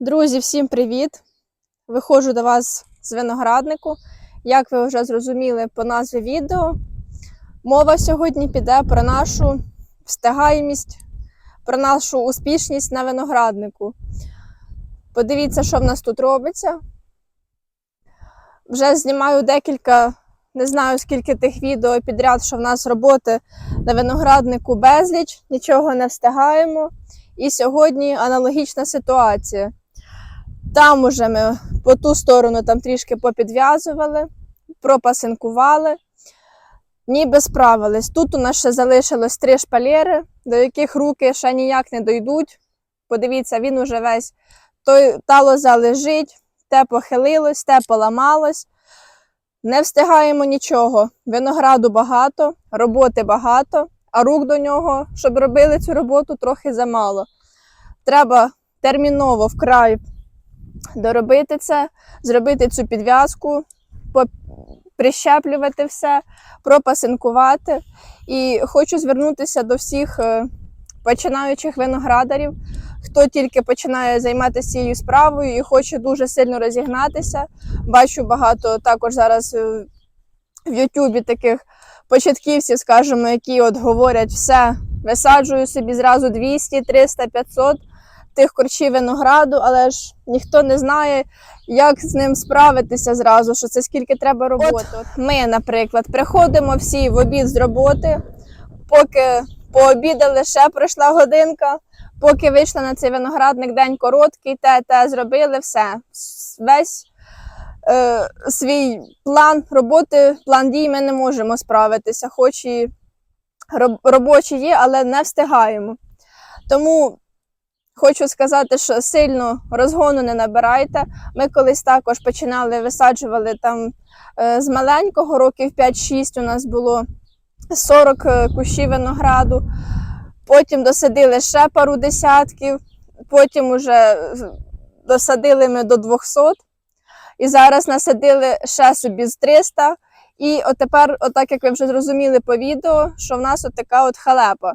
Друзі, всім привіт! Виходжу до вас з винограднику. Як ви вже зрозуміли по назві відео, мова сьогодні піде про нашу встигаємість, про нашу успішність на винограднику. Подивіться, що в нас тут робиться. Вже знімаю декілька, не знаю скільки тих відео підряд, що в нас роботи на винограднику безліч, нічого не встигаємо. І сьогодні аналогічна ситуація. Там уже ми по ту сторону там трішки попідв'язували, пропасинкували, ніби справились. Тут у нас ще залишилось три шпалери, до яких руки ще ніяк не дойдуть. Подивіться, він уже весь той, та лоза лежить, те похилилось, те поламалось. Не встигаємо нічого. Винограду багато, роботи багато, а рук до нього, щоб робили цю роботу, трохи замало. Треба терміново вкрай доробити це, зробити цю підв'язку, прищеплювати все, пропасинкувати. І хочу звернутися до всіх е, починаючих виноградарів, хто тільки починає займатися цією справою і хоче дуже сильно розігнатися. Бачу багато також зараз в Ютубі таких початківців, скажімо, які от говорять все, висаджую собі зразу 200, 300, 500 тих корчів винограду, але ж ніхто не знає, як з ним справитися зразу, що це скільки треба роботи. От ми, наприклад, приходимо всі в обід з роботи, поки пообідали, ще пройшла годинка, поки вийшли на цей виноградник день короткий, те, те зробили, все. Весь е, свій план роботи, план дій ми не можемо справитися, хоч і роб- робочі є, але не встигаємо. Тому Хочу сказати, що сильно розгону не набирайте. Ми колись також починали висаджували там е, з маленького, років 5-6 у нас було 40 е, кущів винограду. Потім досадили ще пару десятків, потім уже досадили ми до 200. І зараз насадили ще собі з 300. І отепер, отак як ви вже зрозуміли по відео, що в нас отака от халепа.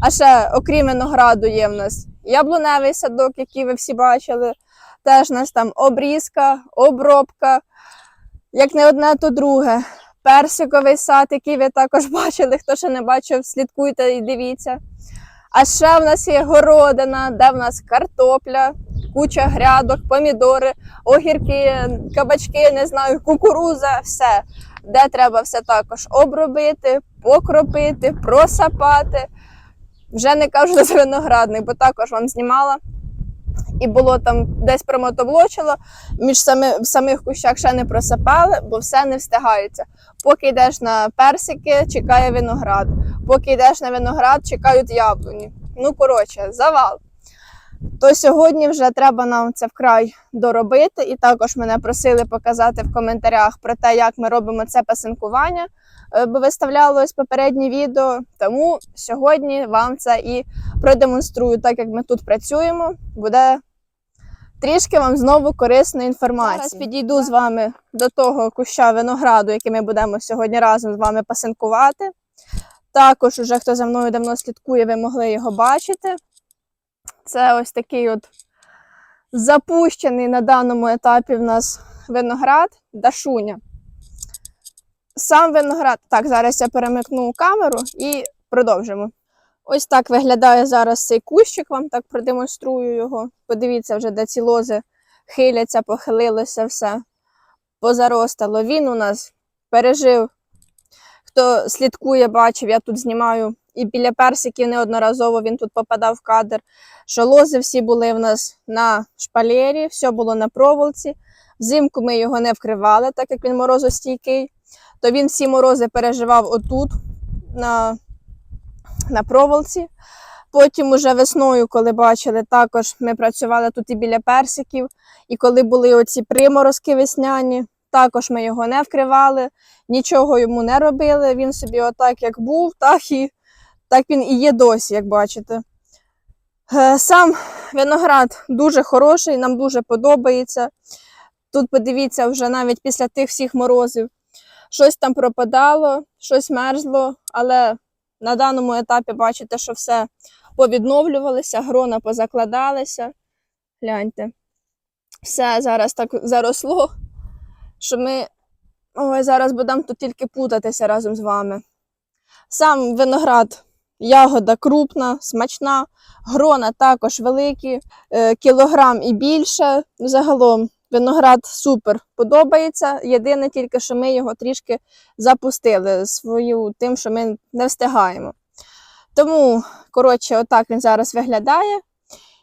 А ще, окрім винограду, є в нас яблуневий садок, який ви всі бачили. Теж у нас там обрізка, обробка, як не одне, то друге. Персиковий сад, який ви також бачили. Хто ще не бачив, слідкуйте і дивіться. А ще в нас є городина, де в нас картопля, куча грядок, помідори, огірки, кабачки, не знаю, кукуруза, все. Де треба все також обробити, покропити, просапати. Вже не кажу за виноградник, бо також вам знімала. І було там десь промотоблочило, між сами, в самих кущах ще не просапали, бо все не встигається. Поки йдеш на персики, чекає виноград. Поки йдеш на виноград, чекають яблуні. Ну, коротше, завал. То сьогодні вже треба нам це вкрай доробити. І також мене просили показати в коментарях про те, як ми робимо це пасинкування виставлялось попереднє відео. Тому сьогодні вам це і продемонструю, так як ми тут працюємо, буде трішки вам знову корисної інформації. Зараз підійду з вами до того куща винограду, який ми будемо сьогодні разом з вами пасинкувати. Також, уже хто за мною давно слідкує, ви могли його бачити. Це ось такий от запущений на даному етапі в нас виноград Дашуня. Сам виноград. Так, зараз я перемикну камеру і продовжимо. Ось так виглядає зараз цей кущик, вам так продемонструю його. Подивіться вже, де ці лози хиляться, похилилося все, позаростало. Він у нас пережив. Хто слідкує, бачив, я тут знімаю і біля персиків неодноразово він тут попадав в кадр. Що лози всі були в нас на шпалері, все було на проволоці. Взимку ми його не вкривали, так як він морозостійкий то він всі морози переживав отут, на, на проволоці. Потім уже весною, коли бачили, також ми працювали тут і біля персиків. І коли були оці приморозки весняні, також ми його не вкривали, нічого йому не робили. Він собі отак як був, так і так він і є досі, як бачите. Е, Сам виноград дуже хороший, нам дуже подобається. Тут подивіться, вже навіть після тих всіх морозів щось там пропадало, щось мерзло, але на даному етапі бачите, що все повідновлювалося, грона позакладалися. Гляньте. Все зараз так заросло, що ми ой, зараз будемо тут тільки путатися разом з вами. Сам виноград, ягода крупна, смачна, грона також великі, е, кілограм і більше. Загалом виноград супер подобається. Єдине тільки, що ми його трішки запустили свою тим, що ми не встигаємо. Тому, коротше, отак він зараз виглядає.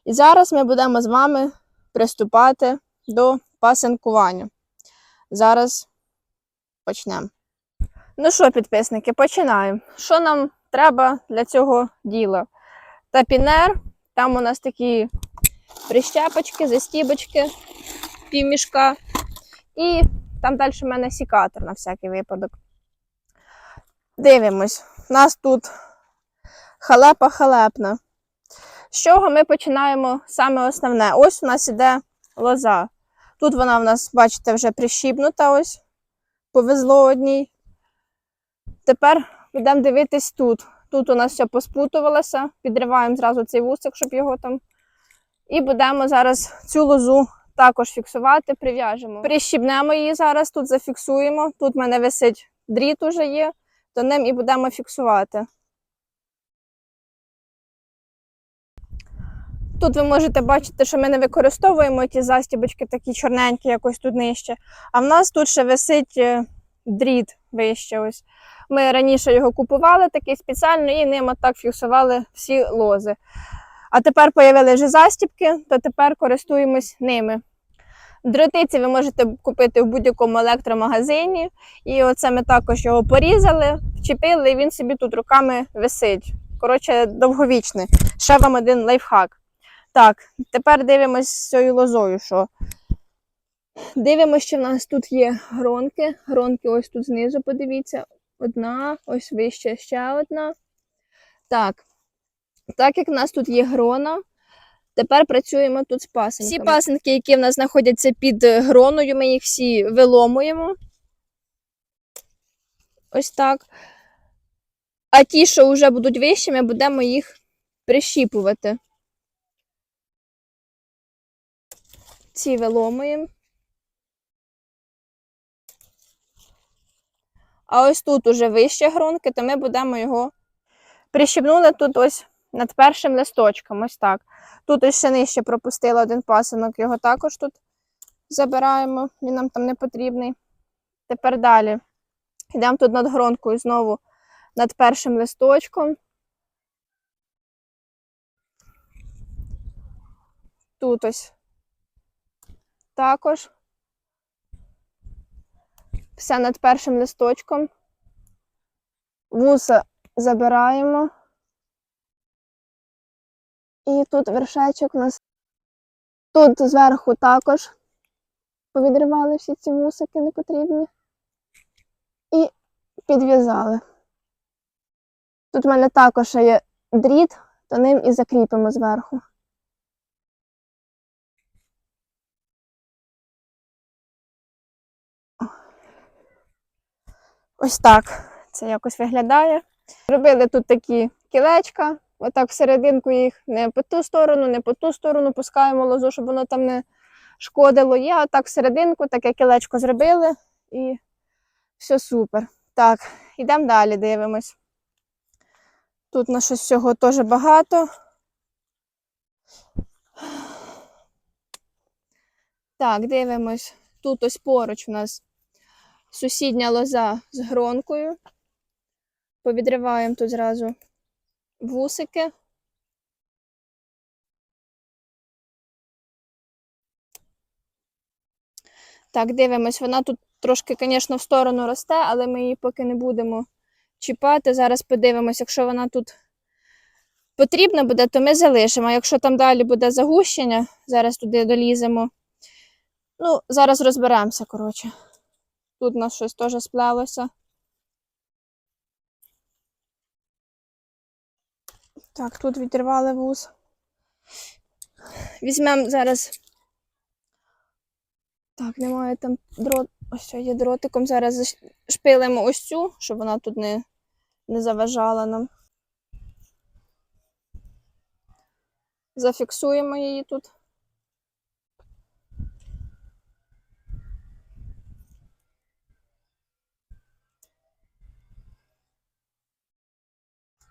І зараз ми будемо з вами приступати до пасинкування. Зараз почнемо. Ну що, підписники, починаємо. Що нам треба для цього діла? Тапінер, там у нас такі прищепочки, застібочки, півмішка. І там далі в мене сікатор на всякий випадок. Дивимось. У нас тут халепа халепна. З чого ми починаємо саме основне? Ось у нас іде лоза. Тут вона в нас, бачите, вже прищіпнута, ось повезло одній. Тепер йдемо дивитись тут. Тут у нас все поспутувалося, підриваємо зразу цей вусик, щоб його там. І будемо зараз цю лозу також фіксувати, прив'яжемо. Прищібнемо її зараз, тут зафіксуємо. Тут в мене висить дріт уже є, то ним і будемо фіксувати. Тут ви можете бачити, що ми не використовуємо ті застібочки такі чорненькі, якось тут нижче. А в нас тут ще висить е, дріт вище. Ось. Ми раніше його купували такий спеціально і ним отак фіксували всі лози. А тепер появили вже застібки, то тепер користуємось ними. Дротиці ви можете купити в будь-якому електромагазині. І оце ми також його порізали, вчепили, і він собі тут руками висить. Коротше, довговічний. Ще вам один лайфхак. Так, тепер дивимось з цією лозою, що. Дивимося, що в нас тут є гронки. Гронки ось тут знизу, подивіться. Одна, ось вище ще одна. Так. Так як в нас тут є грона, тепер працюємо тут з пасинками. Всі пасинки, які в нас знаходяться під гроною, ми їх всі виломуємо. Ось так. А ті, що вже будуть вищими, будемо їх прищіпувати. Ці виломуємо. А ось тут уже вище гронки, то ми будемо його прищіпнули тут ось над першим листочком. Ось так. Тут ще нижче пропустила один пасинок, його також тут забираємо, він нам там не потрібний. Тепер далі. Йдемо тут над гронкою знову над першим листочком. Тут ось також. Все над першим листочком. Вуса забираємо. І тут вершечок у нас. Тут зверху також повідривали всі ці вусики непотрібні. І підв'язали. Тут в мене також є дріт, то ним і закріпимо зверху. Ось так це якось виглядає. Робили тут такі кілечка, отак всерединку їх не по ту сторону, не по ту сторону пускаємо лозу, щоб воно там не шкодило. Я отак всерединку таке кілечко зробили і все супер. Так, йдемо далі, дивимось. Тут на щось всього теж багато. Так, дивимось. Тут ось поруч у нас сусідня лоза з гронкою. Повідриваємо тут зразу вусики. Так, дивимось, вона тут трошки, звісно, в сторону росте, але ми її поки не будемо чіпати. Зараз подивимось, якщо вона тут потрібна буде, то ми залишимо. А якщо там далі буде загущення, зараз туди доліземо. Ну, зараз розберемося, коротше. Тут у нас щось теж сплелося. Так, тут відірвали вуз. Візьмемо зараз. Так, немає там дрот. Ось що є дротиком. Зараз шпилимо ось цю, щоб вона тут не, не заважала нам. Зафіксуємо її тут.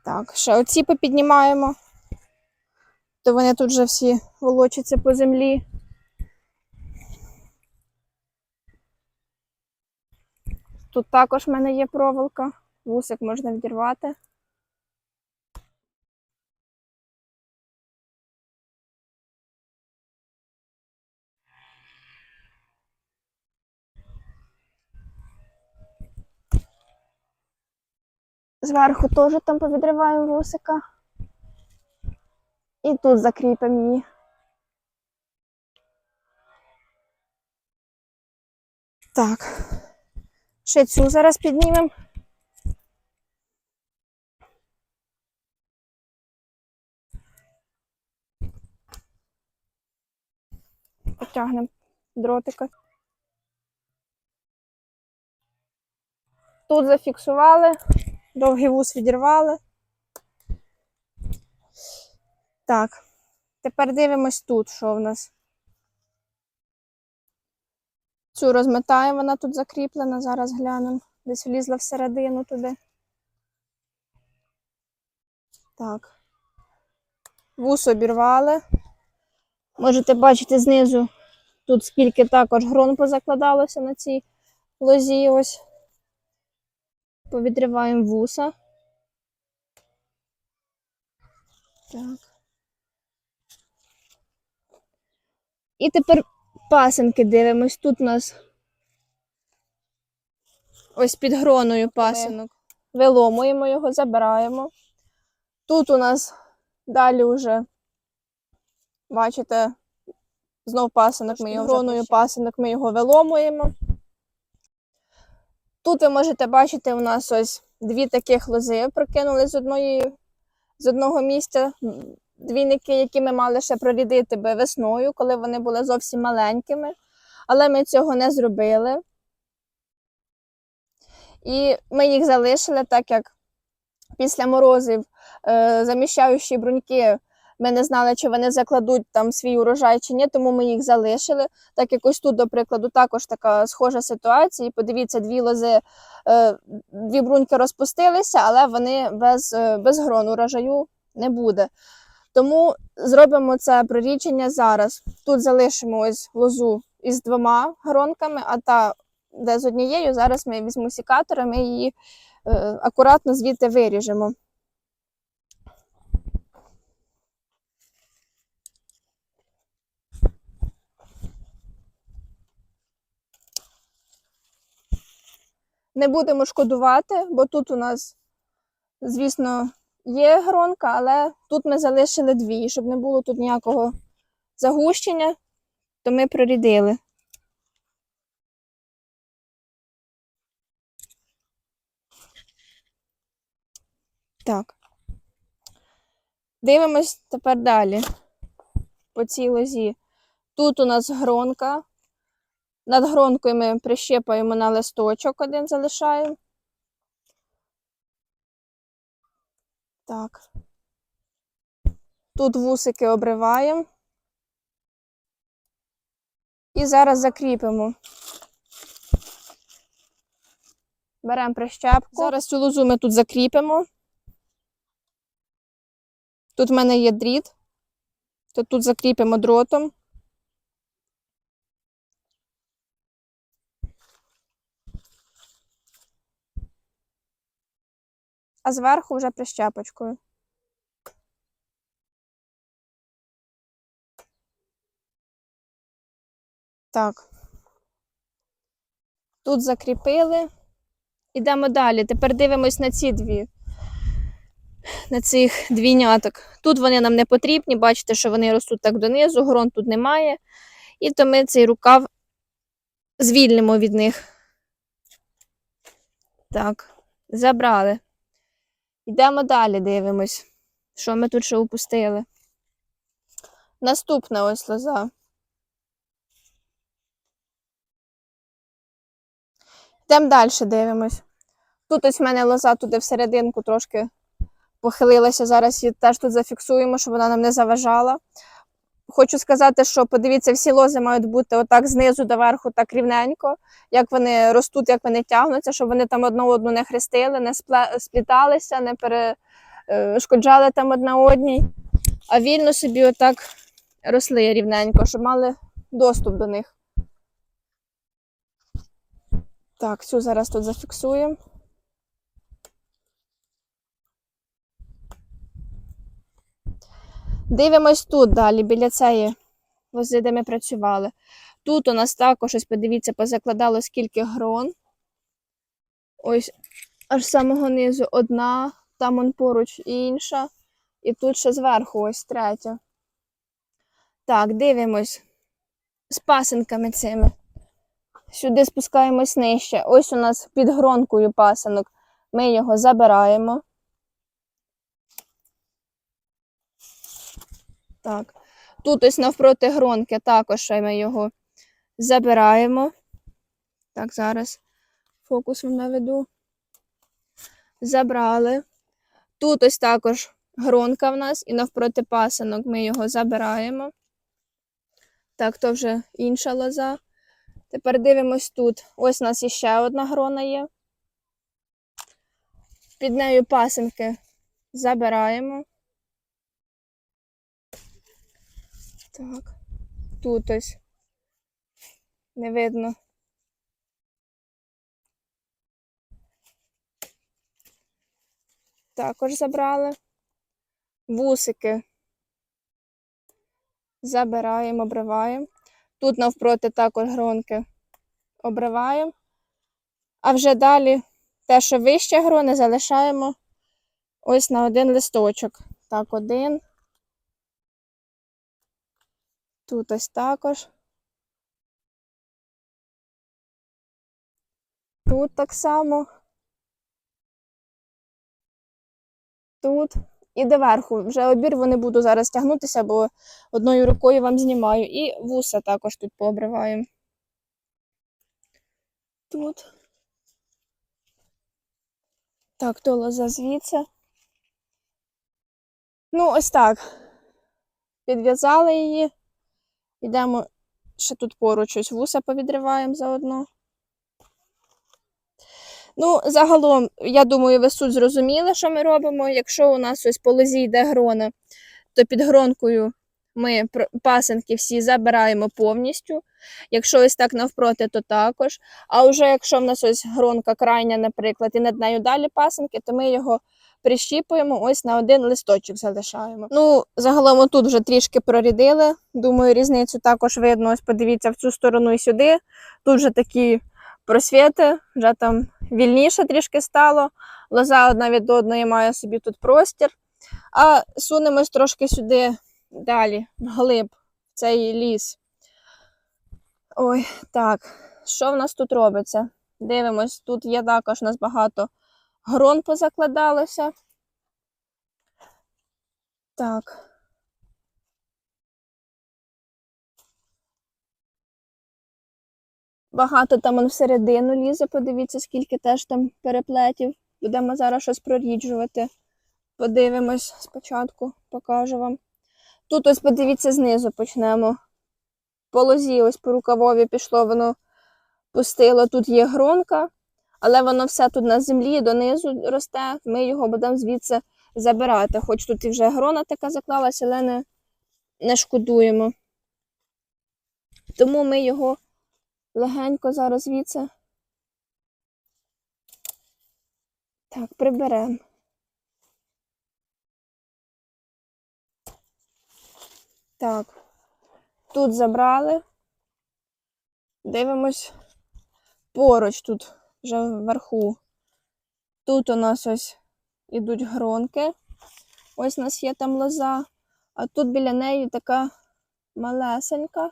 Так, ще оці попіднімаємо. То вони тут вже всі волочаться по землі. Тут також в мене є проволока. Вусик можна відірвати. Зверху теж там повідриваємо вусика. І тут закріпимо її. Так. Ще цю зараз піднімемо. Потягнемо дротика. Тут зафіксували, довгий вус відірвали. Так, тепер дивимось тут, що в нас. Цю розмотаємо, вона тут закріплена, зараз глянемо. Десь влізла всередину туди. Так. Вус обірвали. Можете бачити знизу, тут скільки також грон позакладалося на цій лозі. Ось. Повідриваємо вуса. Так. І тепер пасенки дивимось. Тут у нас ось під гроною пасинок. Виломуємо його, забираємо. Тут у нас далі вже, бачите, знов пасинок, ми його гроною пасинок, ми його виломуємо. Тут ви можете бачити, у нас ось дві таких лози прокинули з одної, з одного місця. Двійники, які ми мали ще прорідити би весною, коли вони були зовсім маленькими. Але ми цього не зробили. І ми їх залишили, так як після морозів е, заміщаючі бруньки, ми не знали, чи вони закладуть там свій урожай чи ні, тому ми їх залишили. Так як ось тут, до прикладу, також така схожа ситуація. І подивіться, дві лози, е, дві бруньки розпустилися, але вони без, е, без грону урожаю не буде. Тому зробимо це прорідження зараз. Тут залишимо ось лозу із двома гронками, а та, де з однією, зараз ми візьму сікатора, ми її е, акуратно звідти виріжемо. Не будемо шкодувати, бо тут у нас, звісно, є гронка, але тут ми залишили дві, щоб не було тут ніякого загущення, то ми прорідили. Так. Дивимось тепер далі по цій лозі. Тут у нас гронка. Над гронкою ми прищепаємо на листочок один залишаємо. Так. Тут вусики обриваємо. І зараз закріпимо. Беремо прищепку. Зараз цю лозу ми тут закріпимо. Тут в мене є дріт, тут закріпимо дротом. А зверху вже прищепочкою. Так. Тут закріпили. Ідемо далі. Тепер дивимось на ці дві. На цих двійняток. Тут вони нам не потрібні, бачите, що вони ростуть так донизу, грон тут немає. І то ми цей рукав звільнимо від них. Так, забрали. Йдемо далі, дивимось, що ми тут ще упустили. Наступна ось лоза. Йдемо далі, дивимось. Тут ось в мене лоза туди всерединку трошки похилилася. Зараз її теж тут зафіксуємо, щоб вона нам не заважала. Хочу сказати, що подивіться, всі лози мають бути отак знизу до верху, так рівненько, як вони ростуть, як вони тягнуться, щоб вони там одну одну не хрестили, не спліталися, не пере, е, там одна одній, а вільно собі отак росли рівненько, щоб мали доступ до них. Так, цю зараз тут зафіксуємо. Дивимось тут далі, біля цієї вози, де ми працювали. Тут у нас також, ось подивіться, позакладало скільки грон. Ось аж з самого низу одна, там он поруч інша. І тут ще зверху ось третя. Так, дивимось з пасинками цими. Сюди спускаємось нижче. Ось у нас під гронкою пасинок. Ми його забираємо. Так. Тут ось навпроти гронки також ми його забираємо. Так, зараз фокус вам наведу. Забрали. Тут ось також гронка в нас, і навпроти пасинок ми його забираємо. Так, то вже інша лоза. Тепер дивимось тут. Ось у нас іще одна грона є. Під нею пасинки забираємо. Так, тут ось не видно. Також забрали. Вусики забираємо, обриваємо. Тут навпроти також гронки обриваємо. А вже далі те, що вище грони, залишаємо ось на один листочок. Так, один. Тут ось також. Тут так само. Тут і доверху. Вже обірву не буду зараз тягнутися, бо одною рукою вам знімаю. І вуса також тут пообриваємо. Тут. Так, то лоза звідси. Ну, ось так. Підв'язали її. Йдемо ще тут поруч ось вуса повідриваємо заодно. Ну, загалом, я думаю, ви суть зрозуміли, що ми робимо. Якщо у нас ось по лозі йде грона, то під гронкою ми пасинки всі забираємо повністю. Якщо ось так навпроти, то також. А вже якщо в нас ось гронка крайня, наприклад, і над нею далі пасинки, то ми його прищіпуємо, ось на один листочок залишаємо. Ну, загалом тут вже трішки прорідили. Думаю, різницю також видно. Ось подивіться в цю сторону і сюди. Тут вже такі просвіти, вже там вільніше трішки стало. Лоза одна від одної має собі тут простір. А сунемось трошки сюди далі, вглиб, в цей ліс. Ой, так, що в нас тут робиться? Дивимось, тут є також у нас багато грон позакладалося. Так. Багато там он всередину лізе, подивіться, скільки теж там переплетів. Будемо зараз щось проріджувати. Подивимось спочатку, покажу вам. Тут ось подивіться знизу почнемо. По лозі, ось по рукавові пішло, воно пустило. Тут є гронка, але воно все тут на землі донизу росте. Ми його будемо звідси забирати. Хоч тут і вже грона така заклалася, але не, не шкодуємо. Тому ми його легенько зараз звідси. Так, приберемо. Так, тут забрали. Дивимось поруч тут, вже вверху. Тут у нас ось ідуть гронки. Ось у нас є там лоза, а тут біля неї така малесенька.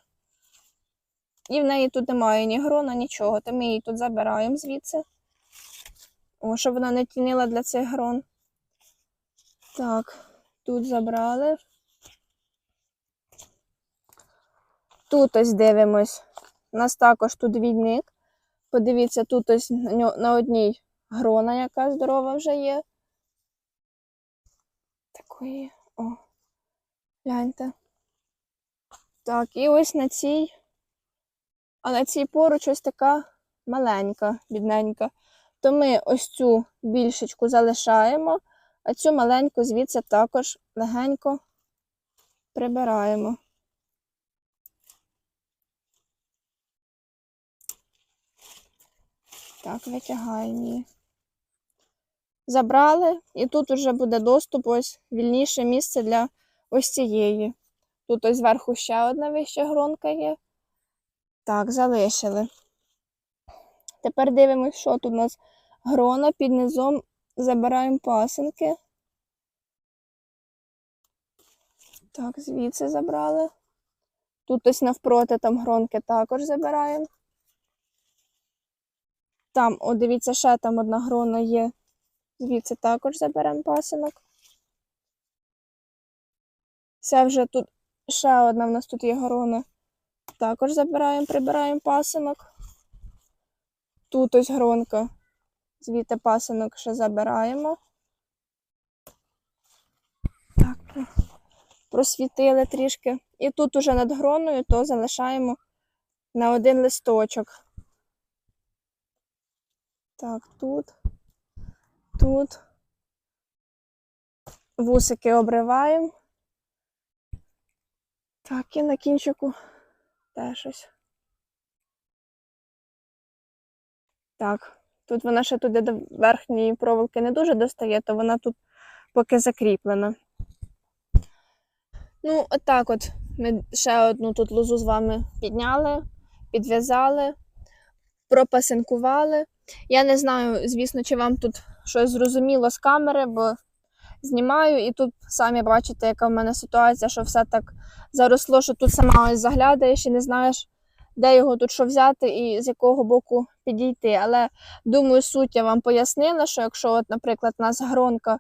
І в неї тут немає ні грона, нічого. То ми її тут забираємо звідси. О, щоб вона не тінила для цих грон. Так, тут забрали. Тут ось дивимось. У нас також тут відник. Подивіться, тут ось на одній грона, яка здорова вже є. Такої. О. Гляньте. Так, і ось на цій. А на цій поруч ось така маленька, бідненька. То ми ось цю більшечку залишаємо, А цю маленьку звідси також легенько прибираємо. Так, витягаємо. Забрали, і тут вже буде доступ, ось вільніше місце для ось цієї. Тут ось зверху ще одна вища гронка є. Так, залишили. Тепер дивимось, що тут у нас грона під низом забираємо пасинки. Так, звідси забрали. Тут ось навпроти там гронки також забираємо. Там, о, дивіться, ще там одна грона є. Звідси також заберемо пасинок. Це вже тут ще одна в нас тут є грона. Також забираємо, прибираємо пасинок. Тут ось гронка. Звідти пасинок ще забираємо. Так, просвітили трішки. І тут уже над гроною то залишаємо на один листочок. Так, тут, тут. Вусики обриваємо. Так, і на кінчику теж щось. Так, тут вона ще туди до верхньої проволоки не дуже достає, то вона тут поки закріплена. Ну, отак от ми ще одну тут лозу з вами підняли, підв'язали, пропасинкували. Я не знаю, звісно, чи вам тут щось зрозуміло з камери, бо знімаю, і тут самі бачите, яка в мене ситуація, що все так заросло, що тут сама ось заглядаєш і не знаєш, де його тут що взяти і з якого боку підійти. Але думаю, суть я вам пояснила, що якщо, от, наприклад, у нас гронка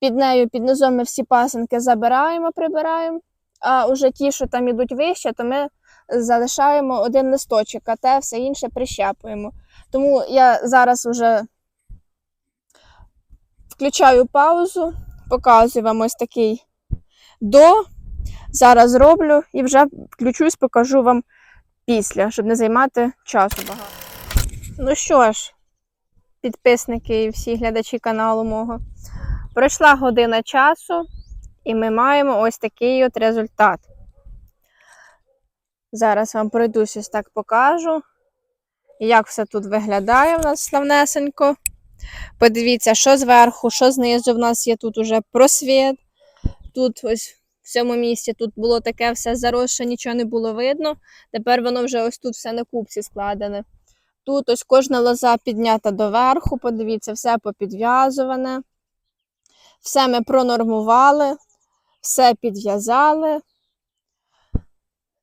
під нею, під низом ми всі пасинки забираємо, прибираємо, а уже ті, що там ідуть вище, то ми залишаємо один листочок, а те все інше прищепуємо. Тому я зараз вже включаю паузу, показую вам ось такий до. Зараз роблю і вже включусь, покажу вам після, щоб не займати часу багато. Ну що ж, підписники і всі глядачі каналу мого. Пройшла година часу, і ми маємо ось такий от результат. Зараз вам пройдусь ось так покажу, як все тут виглядає у нас славнесенько. Подивіться, що зверху, що знизу в нас є тут уже просвіт. Тут ось в цьому місці тут було таке все заросше, нічого не було видно. Тепер воно вже ось тут все на купці складене. Тут ось кожна лоза піднята доверху, подивіться, все попідв'язуване. Все ми пронормували, все підв'язали.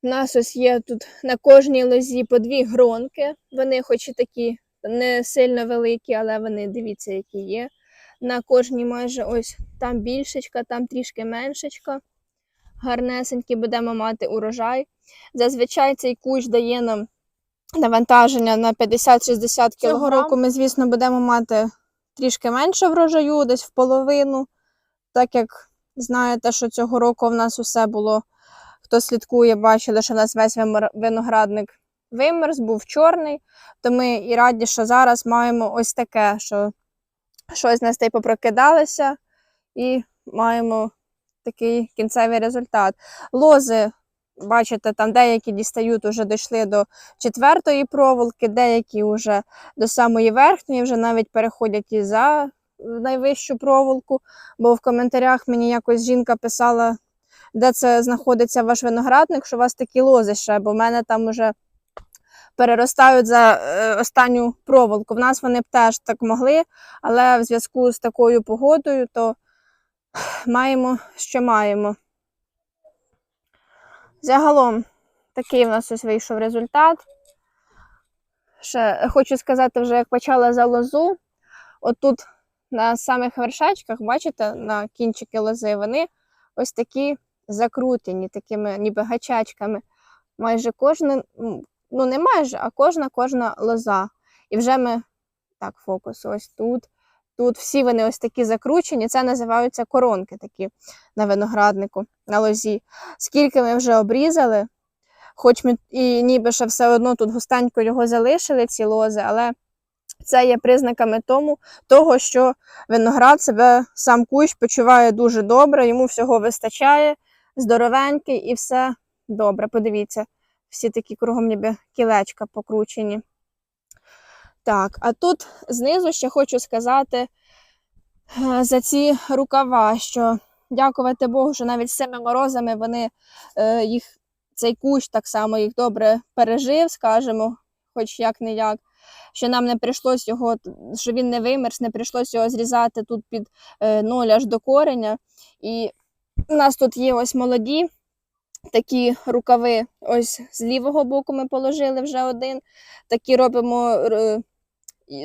У нас ось є тут на кожній лозі по дві гронки. Вони, хоч і такі не сильно великі, але вони дивіться, які є. На кожній майже ось там більшечка, там трішки меншечка. Гарнесенькі будемо мати урожай. Зазвичай цей кущ дає нам навантаження на 50-60 кг. Цього року ми, звісно, будемо мати трішки менше врожаю, десь в половину. Так як знаєте, що цього року в нас усе було, хто слідкує, бачили, що в нас весь виноградник вимерз, був чорний. То ми і раді, що зараз маємо ось таке, що щось нас та й попрокидалися, і маємо такий кінцевий результат. Лози, бачите, там деякі дістають, вже дійшли до четвертої проволоки, деякі вже до самої верхньої, вже навіть переходять і за найвищу проволоку. Бо в коментарях мені якось жінка писала, де це знаходиться ваш виноградник, що у вас такі лози ще, бо в мене там уже переростають за е, останню проволоку. В нас вони б теж так могли, але в зв'язку з такою погодою, то маємо, що маємо. Загалом, такий в нас ось вийшов результат. Ще хочу сказати, вже як почала за лозу, отут на самих вершечках, бачите, на кінчики лози, вони ось такі закрутені, такими ніби гачачками. Майже кожна, ну не майже, а кожна кожна лоза. І вже ми так, фокус, ось тут. Тут всі вони ось такі закручені, це називаються коронки такі на винограднику, на лозі. Скільки ми вже обрізали, хоч ми і ніби ще все одно тут густенько його залишили, ці лози, але Це є признаками тому, того, що виноград себе сам кущ почуває дуже добре, йому всього вистачає, здоровенький і все добре. Подивіться, всі такі кругом ніби кілечка покручені. Так, а тут знизу ще хочу сказати е, за ці рукава, що дякувати Богу, що навіть з цими морозами вони е, їх, цей кущ так само їх добре пережив, скажімо, хоч як не як. Що нам не прийшлось його, що він не вимерз, не прийшлось його зрізати тут під е, ноль аж до кореня. І у нас тут є ось молоді такі рукави. Ось з лівого боку ми положили вже один. Такі робимо,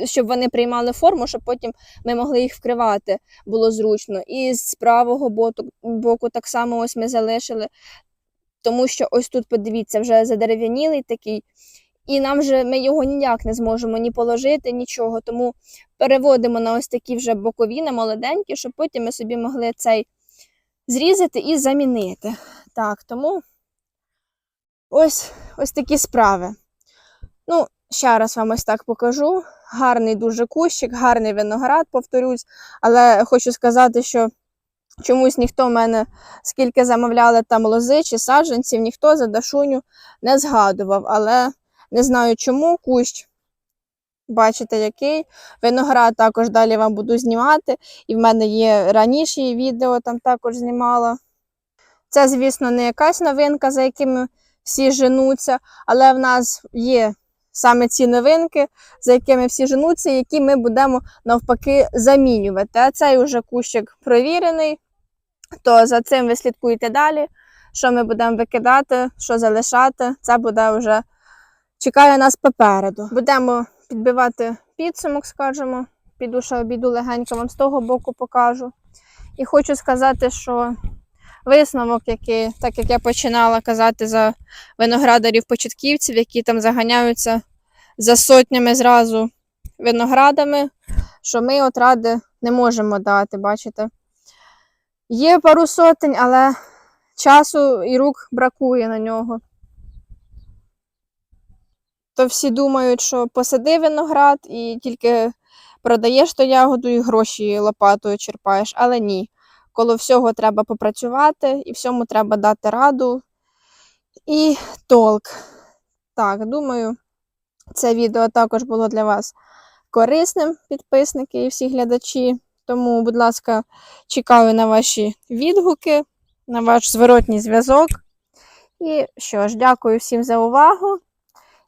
щоб вони приймали форму, щоб потім ми могли їх вкривати, було зручно. І з правого боку так само ось ми залишили, тому що ось тут, подивіться, вже задерев'янілий такий. І нам вже ми його ніяк не зможемо ні положити, нічого. Тому переводимо на ось такі вже бокові, на молоденькі, щоб потім ми собі могли цей зрізати і замінити. Так, тому ось, ось такі справи. Ну, ще раз вам ось так покажу. Гарний дуже кущик, гарний виноград, повторюсь. Але хочу сказати, що чомусь ніхто в мене, скільки замовляли там лози чи саджанців, ніхто за Дашуню не згадував. Але не знаю чому кущ. Бачите, який. Виноград також далі вам буду знімати. І в мене є раніші відео, там також знімала. Це, звісно, не якась новинка, за якими всі женуться, але в нас є саме ці новинки, за якими всі женуться, які ми будемо навпаки замінювати. А цей уже кущик провірений, то за цим ви слідкуєте далі. Що ми будемо викидати, що залишати, це буде вже чекає нас попереду. Будемо підбивати підсумок, скажімо. Піду ще обійду легенько вам з того боку покажу. І хочу сказати, що висновок, який, так як я починала казати за виноградарів-початківців, які там заганяються за сотнями зразу виноградами, що ми от ради не можемо дати, бачите. Є пару сотень, але часу і рук бракує на нього. То всі думають, що посади виноград і тільки продаєш ту ягоду і гроші лопатою черпаєш, але ні. Коло всього треба попрацювати і всьому треба дати раду і толк. Так, думаю, це відео також було для вас корисним, підписники і всі глядачі. Тому, будь ласка, чекаю на ваші відгуки, на ваш зворотній зв'язок. І що ж, дякую всім за увагу